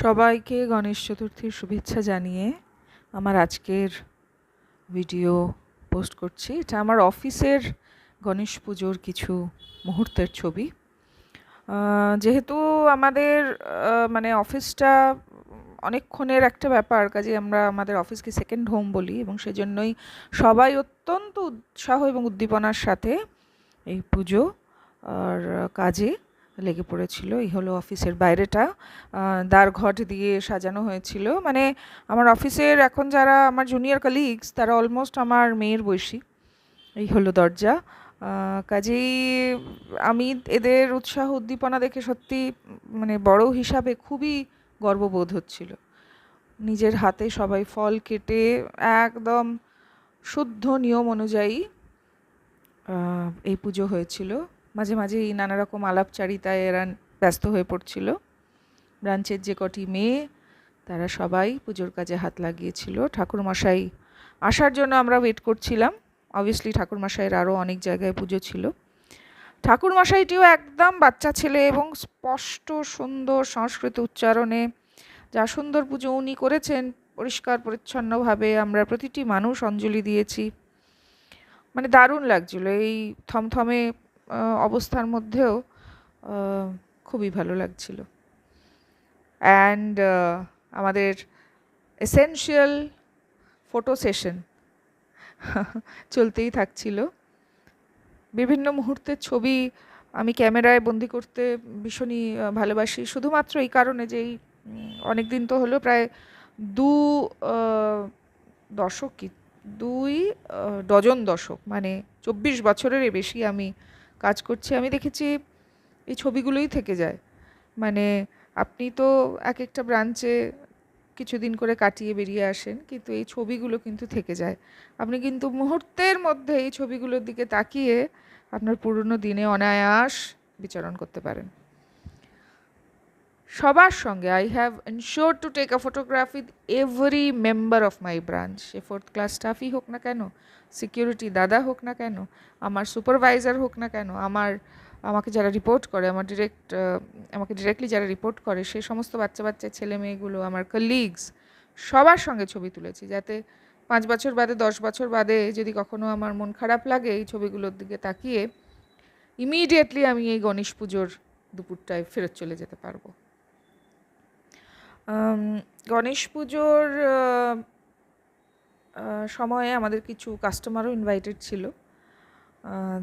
সবাইকে গণেশ চতুর্থীর শুভেচ্ছা জানিয়ে আমার আজকের ভিডিও পোস্ট করছি। এটা আমার অফিসের গণেশ পুজোর কিছু মুহূর্তের ছবি। যেহেতু আমাদের মানে অফিসটা অনেকক্ষণের একটা ব্যাপার, কাজে আমরা আমাদের অফিসকে সেকেন্ড হোম বলি এবং সেজন্যই সবাই অত্যন্ত উৎসাহ এবং উদ্দীপনার সাথে এই পুজো আর কাজে লেগে পড়েছিল। এই হলো অফিসের বাইরেটা। আহ, দ্বার ঘট দিয়ে সাজানো হয়েছিল। মানে আমার অফিসের এখন যারা আমার জুনিয়র কলিগস তারা অলমোস্ট আমার মেয়ের বয়সী। এই হলো দরজা। কাজেই আমি এদের উৎসাহ উদ্দীপনা দেখে সত্যি মানে বড় হিসাবে খুবই গর্ববোধ হচ্ছিল। নিজের হাতে সবাই ফল কেটে একদম শুদ্ধ নিয়ম অনুযায়ী এই পুজো হয়েছিল। মাঝে মাঝে এই নানা রকম আলাপচারিতায় এরা ব্যস্ত হয়ে পড়ছিল। ব্রাঞ্চের যে কটি মেয়ে, তারা সবাই পুজোর কাজে হাত লাগিয়েছিল। ঠাকুরমশাই আসার জন্য আমরা ওয়েট করছিলাম। অবভিয়াসলি ঠাকুরমশাইয়ের আরও অনেক জায়গায় পুজো ছিল। ঠাকুরমশাইটিও একদম বাচ্চা ছেলে এবং স্পষ্ট, সুন্দর সংস্কৃত উচ্চারণে যা সুন্দর পুজো উনি করেছেন, পরিষ্কার, পরিচ্ছন্নভাবে আমরা প্রতিটি মানুষ অঞ্জলি দিয়েছি। মানে দারুণ লাগছিল। এই থমথমে অবস্থার মধ্যেও খুবই ভালো লাগছিল। অ্যান্ড আমাদের এসেনশিয়াল ফটো সেশন চলতেই থাকছিল। বিভিন্ন মুহূর্তের ছবি আমি ক্যামেরায় বন্দি করতে ভীষণই ভালোবাসি। শুধুমাত্র এই কারণে যে এই অনেক দিন তো হলো, প্রায় দু দশক কি? দুই ডজন দশক মানে চব্বিশ বছরের বেশি আমি কাজ করছি, আমি দেখেছি এই ছবিগুলোই থেকে যায়। মানে আপনি তো এক একটা ব্রাঞ্চে কিছুদিন করে কাটিয়ে বেরিয়ে আসেন, কিন্তু এই ছবিগুলো কিন্তু থেকে যায়। আপনি কিন্তু মুহূর্তের মধ্যে এই ছবিগুলোর দিকে তাকিয়ে আপনার পুরনো দিনে অনায়াস বিচরণ করতে পারেন। সবার সঙ্গে I have ensure to take a photograph with every member of my branch say fourth class স্টাফই হোক না কেন সিকিউরিটি দাদা হোক না কেন, আমার সুপারভাইজার হোক না কেন, আমার, আমাকে যারা রিপোর্ট করে, আমার ডিরেক্ট আমাকে ডিরেক্টলি যারা রিপোর্ট করে সেই সমস্ত বাচ্চা বাচ্চা, ছেলে মেয়েগুলো, আমার কলিগস সবার সঙ্গে ছবি তুলেছি, যাতে পাঁচ বছর বাদে, দশ বছর বাদে যদি কখনো আমার মন খারাপ লাগে এই ছবিগুলোর দিকে তাকিয়ে ইমিডিয়েটলি আমি এই গণেশ পুজোর দুপুরটায় ফেরত চলে যেতে পারব। গণেশ পুজোর সময়ে আমাদের কিছু কাস্টমারও ইনভাইটেড ছিল।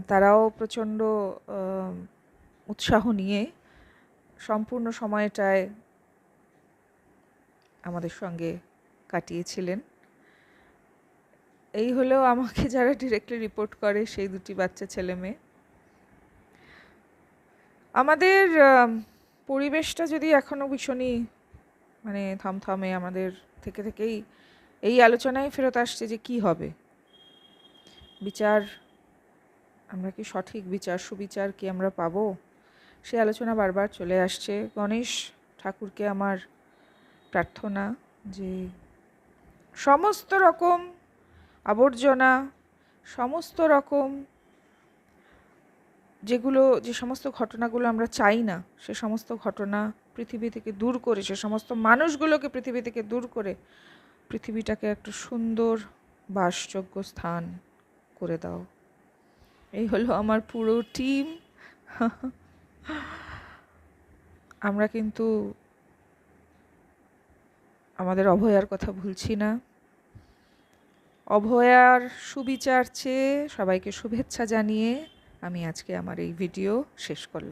তারাও প্রচণ্ড উৎসাহ নিয়ে সম্পূর্ণ সময়টায় আমাদের সঙ্গে কাটিয়েছিলেন। এই হলো আমাকে যারা ডিরেক্টলি রিপোর্ট করে সেই দুটি বাচ্চা ছেলে মেয়ে। আমাদের পরিবেশটা যদি এখনও ভীষণই মানে থমথমে আমাদের থেকে থেকেই এই আলোচনায় ফেরত আসছে যে কি হবে। বিচার, আমরা কি সঠিক বিচার, সুবিচার কি আমরা পাবো? সে আলোচনা বারবার চলে আসছে। গণেশ ঠাকুরকে আমার প্রার্থনা যে সমস্ত রকম আবর্জনা, সমস্ত রকম যেগুলো, যে সমস্ত ঘটনাগুলো আমরা চাই না, সে সমস্ত ঘটনা পৃথিবী থেকে দূর করে, সে সমস্ত মানুষগুলোকে পৃথিবী থেকে দূর করে পৃথিবীটাকে একটা সুন্দর বাসযোগ্য স্থান করে দাও। এই হলো আমার পুরো টিম আমরা কিন্তু আমাদের অভয়ার কথা ভুলছি না। অভয়ার সুবিচার চেয়ে সবাইকে শুভেচ্ছা জানিয়ে আমি আজকে আমার এই ভিডিও শেষ করলাম।